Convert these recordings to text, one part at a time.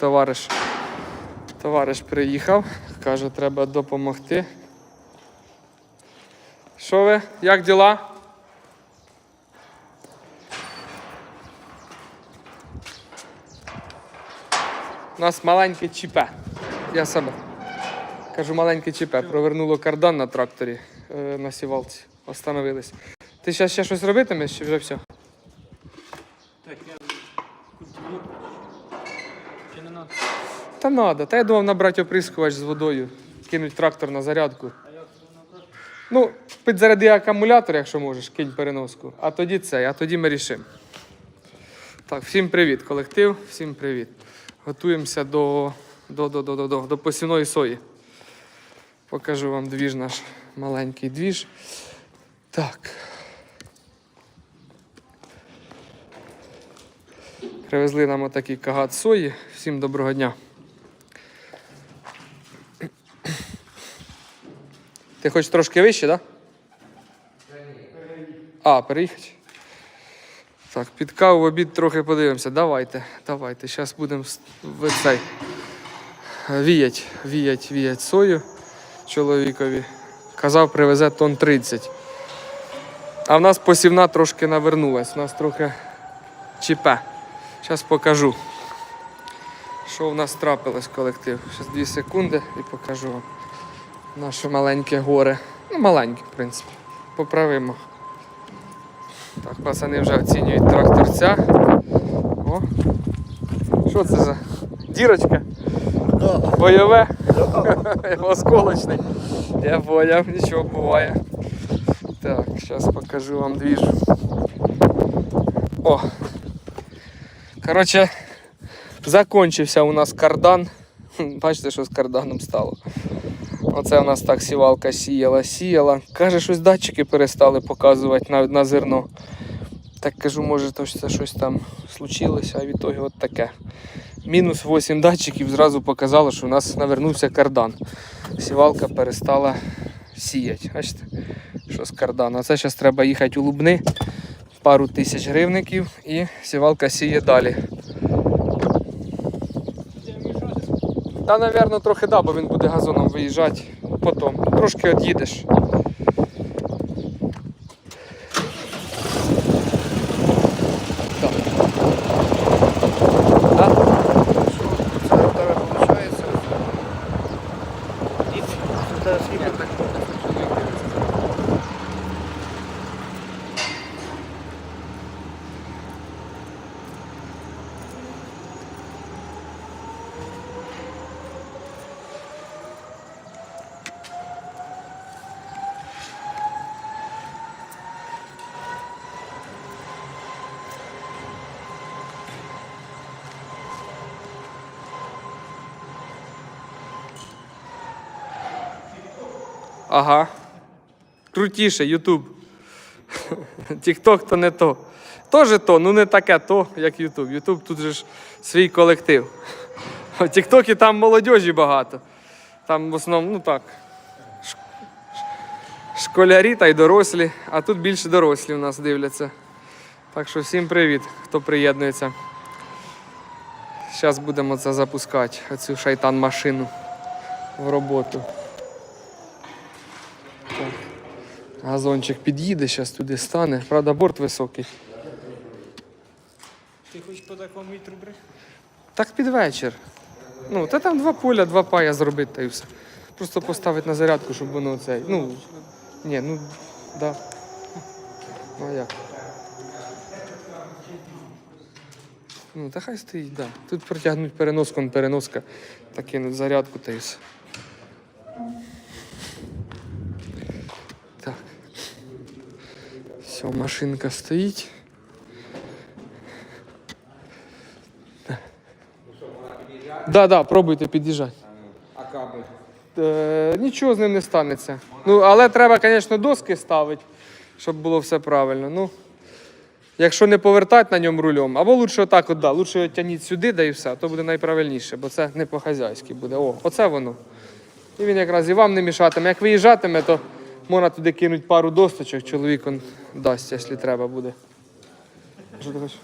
товариш, товариш приїхав, каже, треба допомогти. Що ви? Як діла? У нас маленьке ЧП. Я себе. Кажу, маленьке ЧП. Провернуло кардан на тракторі е, на сівалці. Остановились. Ти зараз ще щось робитимеш чи вже все? Так, я культивую. Чи не надо? Та надо. Та я думав набрати оприскувач з водою, кинуть трактор на зарядку. А як це набрати? Ну, підзаряди акумулятор, якщо можеш, кинь переноску. А тоді це, а тоді ми рішимо. Так, всім привіт, колектив, всім привіт. Готуємося до, до, до, до, до, до, до посівної сої. Покажу вам двіж наш маленький двіж. Так. Привезли нам отакий кагат сої. Всім доброго дня. Ти хочеш трошки вище, так? Да? А, переїхати? Так, під каву в обід трохи подивимося. Давайте, давайте. Зараз будемо цей віять, віять, віять сою чоловікові. Казав, привезе тонн 30. А в нас посівна трошки навернулась. У нас трохи ЧП. Зараз покажу. Що в нас трапилось колектив? Зараз 2 секунди і покажу вам наше маленьке горе. Ну, маленьке, в принципі. Поправимо. Так, пацани вже оцінюють тракторця. О. Що це за дірочка? Бойове? Осколочний. Я поняв, нічого буває. Так, зараз покажу вам двіж. О. Коротше, закончився у нас кардан. Бачите, що з карданом стало. Оце у нас так сівалка сіяла, сіяла. Каже, щось датчики перестали показувати на, на зерно. Так кажу, може, то це щось там случилося, а в ітогі от таке. Мінус 8 датчиків зразу показало, що у нас навернувся кардан. Сівалка перестала сіяти. Бачите, що з кардану. А це зараз треба їхати у Лубни, пару тисяч гривників і сівалка сіє далі. Та, мабуть, трохи да, бо він буде газоном виїжджати потім. Трошки від'їдеш. Так. Да? Це в тебе виходить? Це скільки? Ага. Крутіше, Ютуб. Тікток то не то. Тоже то, ну не таке то, як Ютуб. Ютуб тут же ж свій колектив. А Тіктокі там молодіжі багато. Там в основному, ну так. Школярі та й дорослі, а тут більше дорослі у нас дивляться. Так що всім привіт, хто приєднується. Зараз будемо це запускати, оцю шайтан машину в роботу. Так. Газончик під'їде, зараз туди стане. Правда, борт високий. Ти хочеш по такому вітру бри? Так під вечір. Ну, та там два поля, два пая зробити та і все. Просто поставити на зарядку, щоб воно цей. Ну, ні, ну, да. Ну а як? Ну, та хай стоїть, да. Тут протягнуть переноском переноска, та кинуть зарядку та і все. Все, машинка стоїть. Да, да, пробуйте під'їжджати. А кабель? Е, нічого з ним не станеться. Ну, але треба, звісно, доски ставити, щоб було все правильно. Ну, якщо не повертати на ньому рулем, або лучше отак от, да, лучше його тягніть сюди, да і все, то буде найправильніше, бо це не по-хазяйськи буде. О, оце воно. І він якраз і вам не мішатиме. Як виїжджатиме, то можна туди кинути пару досточок, чоловік он дасть, якщо треба буде. Що ти хочеш?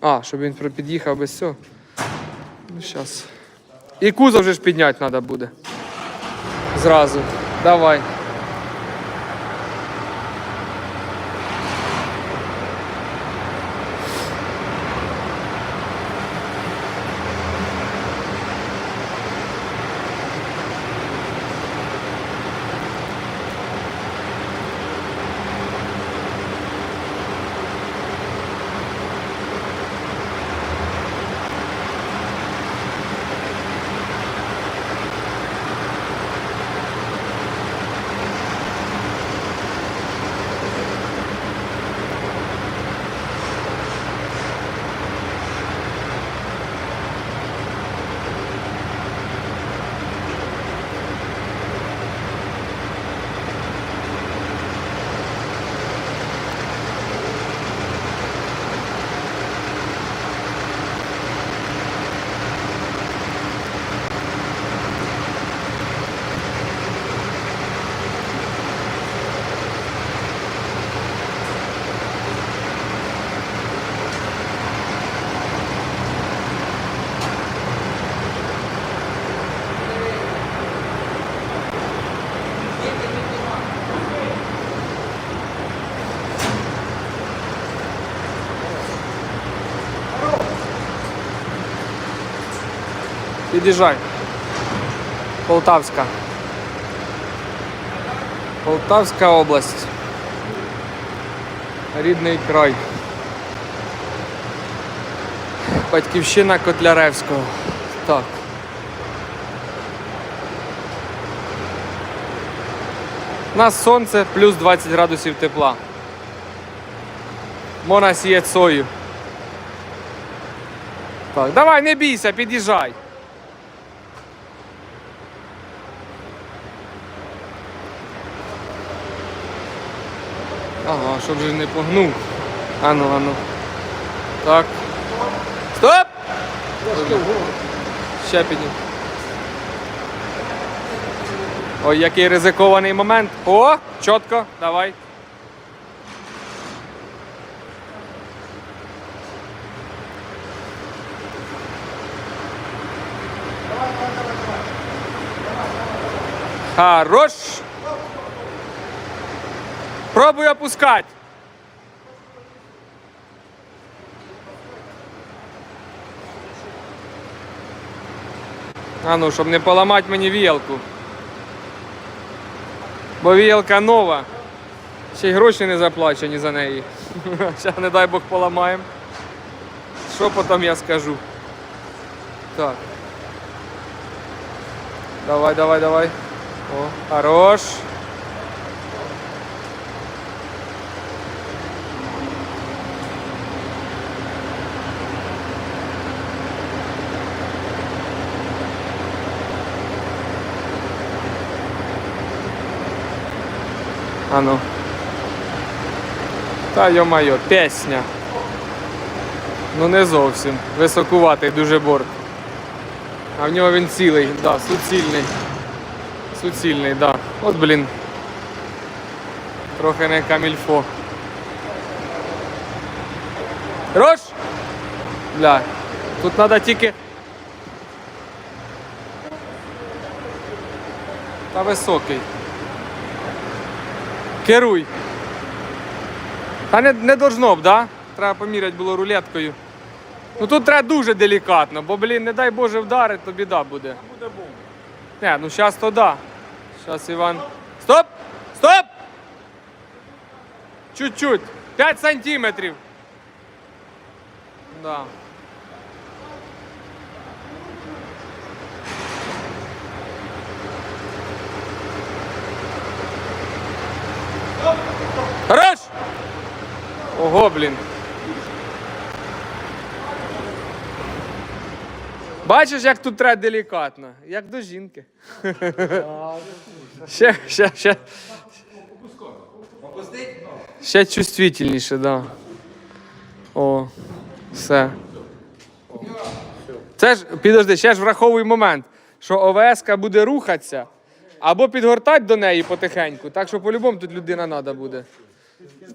А, щоб він під'їхав без цього. Ну, зараз. І кузов вже ж підняти треба буде. Зразу. Давай. Під'їжджай. Полтавська. Полтавська область. Рідний край. Батьківщина Котляревського. Так. У нас сонце плюс 20 градусів тепла. Можна сіяти сою. Так, давай, не бійся, під'їжджай. Ага, щоб же не погнув. Ану, ану. Так. Стоп! Ще підні. Ой, який ризикований момент. О, чітко, давай. Хорош. Пробуй опускать. А ну, щоб не поламати мені віялку. Бо віялка нова. Ще й гроші не заплачені за неї. Зараз, не дай Бог, поламаємо. Що потім я скажу? Так. Давай, давай, давай. О, хорош. А ну. Та йо-майо, пісня. Ну не зовсім. Високуватий дуже борт. А в нього він цілий, да, суцільний. Суцільний, да. От блін. Трохи не камільфо. Рош! Бля. Тут треба тільки. Та високий. Керуй. Та не, не должно б, да? Треба поміряти було рулеткою. Ну тут треба дуже делікатно, бо, блін, не дай Боже вдарить, то біда буде. Буде бомба. Не, ну зараз то да. Зараз Іван. Стоп! Стоп! Чуть-чуть. 5 сантиметрів. Да. Хорош! Ого, блін. Бачиш, як тут треба делікатно, як до жінки. Ще, ще, ще. Ще чувствительніше, да. О, все. Це ж, підожди, ще ж враховуй момент, що ОВС буде рухатися або підгортати до неї потихеньку, так що по-любому тут людина треба буде.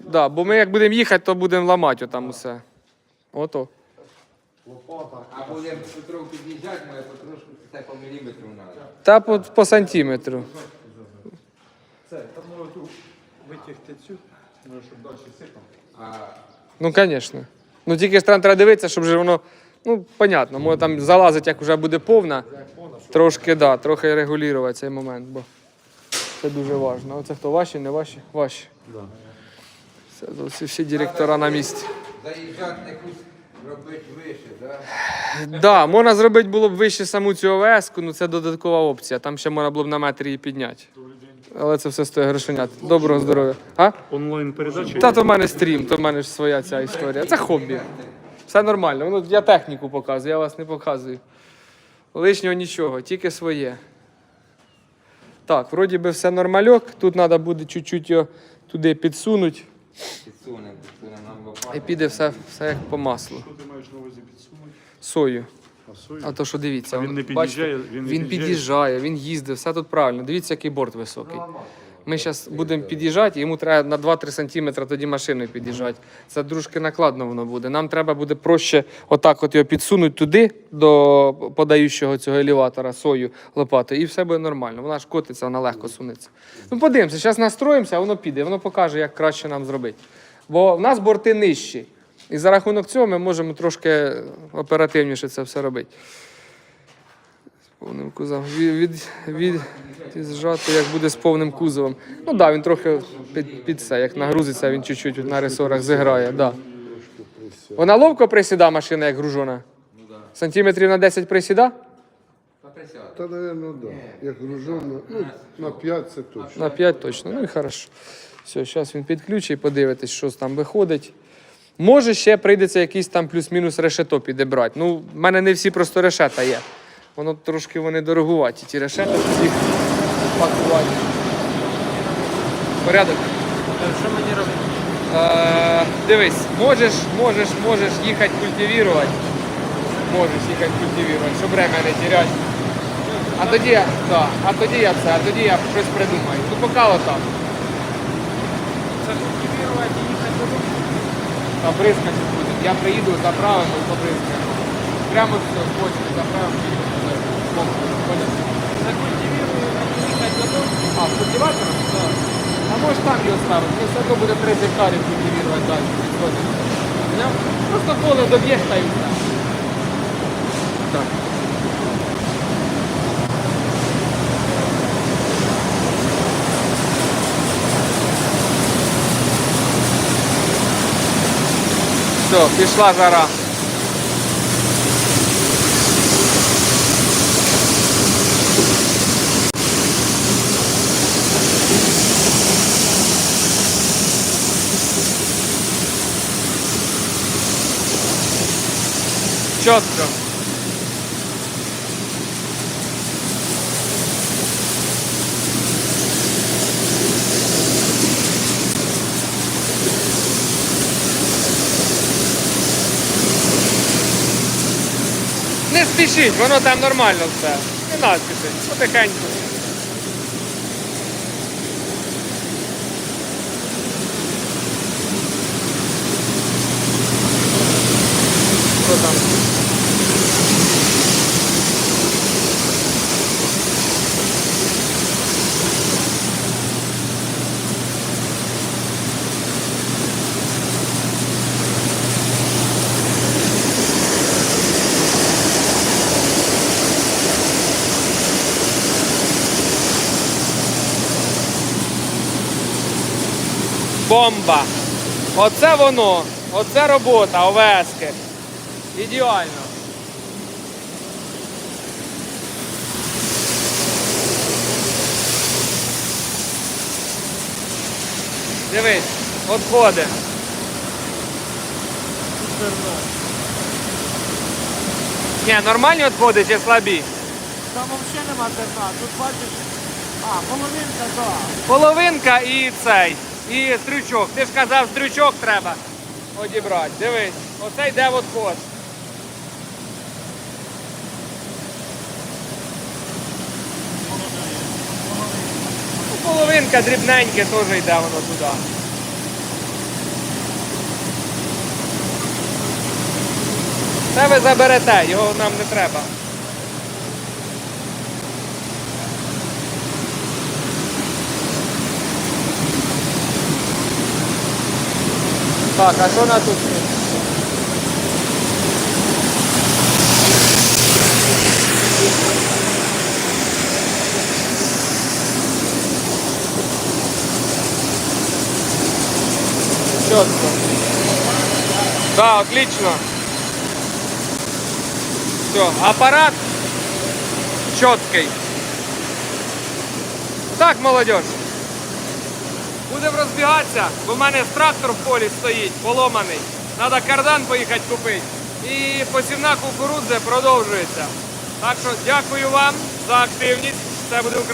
Да, бо ми як будемо їхати, то будемо ламати отам усе. Ото. А будемо потроху під'їжджати, моє потрошку це по міліметру треба. Та по, по сантиметру. Це, там може тут витягти цю. Може, щоб далі сипав. Ну, звісно. Ну тільки ж там треба дивитися, щоб же воно. Ну, понятно, може там залазить, як вже буде повна. Трошки, да, трохи регулювати цей момент, бо це дуже важливо. Оце хто ваші, не ваші? Ваші. Да. Все, всі, всі директора на місці. заїжджати якусь робити вище, так? Так, да, можна зробити було б вище саму цю ОВС, ну це додаткова опція. Там ще можна було б на метр її підняти. Але це все стоїть грошенят. Доброго здоров'я. А? Онлайн передача. Та то в мене стрім, то в мене ж своя ця історія. Це хобі. Все нормально. Воно, я техніку показую, я вас не показую. Лишнього нічого, тільки своє. Так, вроді би все нормальок. Тут треба буде чуть-чуть його туди підсунути. Підсуне, підсуне нам І піде все, все як по маслу. Що ти маєш на увазі підсунути? Сою. А сою? А то що дивіться, А він не бачите, під'їжджає? Він не він під'їжджає? під'їжджає, він їздить, все тут правильно. Дивіться, який борт високий. Ми зараз будемо під'їжджати, йому треба на 2-3 сантиметри тоді машиною під'їжджати. Це дружки накладно воно буде. Нам треба буде проще отак от його підсунути туди, до подаючого цього елеватора, сою лопатою, і все буде нормально. Вона ж котиться, вона легко сунеться. Ну подивимося, зараз настроїмося, воно піде, воно покаже, як краще нам зробити. Бо в нас борти нижчі. І за рахунок цього ми можемо трошки оперативніше це все робити. Повним кузовом. Від, від, від, зжати, як буде з повним кузовом. Ну так, да, він трохи під, під це, як нагрузиться, він чуть-чуть на ресорах зіграє. Да. Вона ловко присіда машина, як гружона? Сантиметрів на 10 присіда? Та, наверное, да. Як гружено, ну, на 5 це точно. На 5 точно. Ну і хорошо. Все, зараз він підключить, подивитись, що там виходить. Може, ще прийдеться якийсь там плюс-мінус решето підібрати. Ну, в мене не всі просто решета є. Воно трошки вони дорогуваті, ті решета, їх пакувати. Порядок. Що мені робити? Е, дивись, можеш, можеш, можеш їхати культивувати. Можеш їхати культивувати, щоб время не теряти. А тоді, я- да, а тоді я це, а тоді я щось придумаю. Ну поки отак. Це культивувати і їхати додому. Та бризкати буде. Я приїду, заправимо і побризкаємо. Прямо все, з бочки заправимо і все. Поняв? Це культивувати і. А, з культиватором? Так. А можеш там його ставити, мені все одно буде 3 гектарів далі. відходить. Просто поле доб'єш та і все. Так. Все, пішла жара. Чітко. Не спішіть, воно там нормально все. Не надо спішити, потихеньку. Що там? Бомба! Оце воно! Оце робота, овески. Ідеально. Дивись, відходи. Ні, нормальні відходи чи слабі? Там взагалі нема зерна. Тут бачиш, а, половинка, так. Половинка і цей. І стрючок. Ти ж казав, стрючок треба одібрати. Дивись, оце йде відход. Ну, Половинка дрібненьке теж йде воно туди. Це ви заберете, його нам не треба. Так, а що на тут? Четко. Да, отлично. Все, апарат чіткий. Так, молодь. Будемо розбігатися, бо в мене трактор в полі стоїть, поломаний. Треба кардан поїхати купити. І посівна кукурудзи продовжується. Так що дякую вам за активність. Це буде Україна.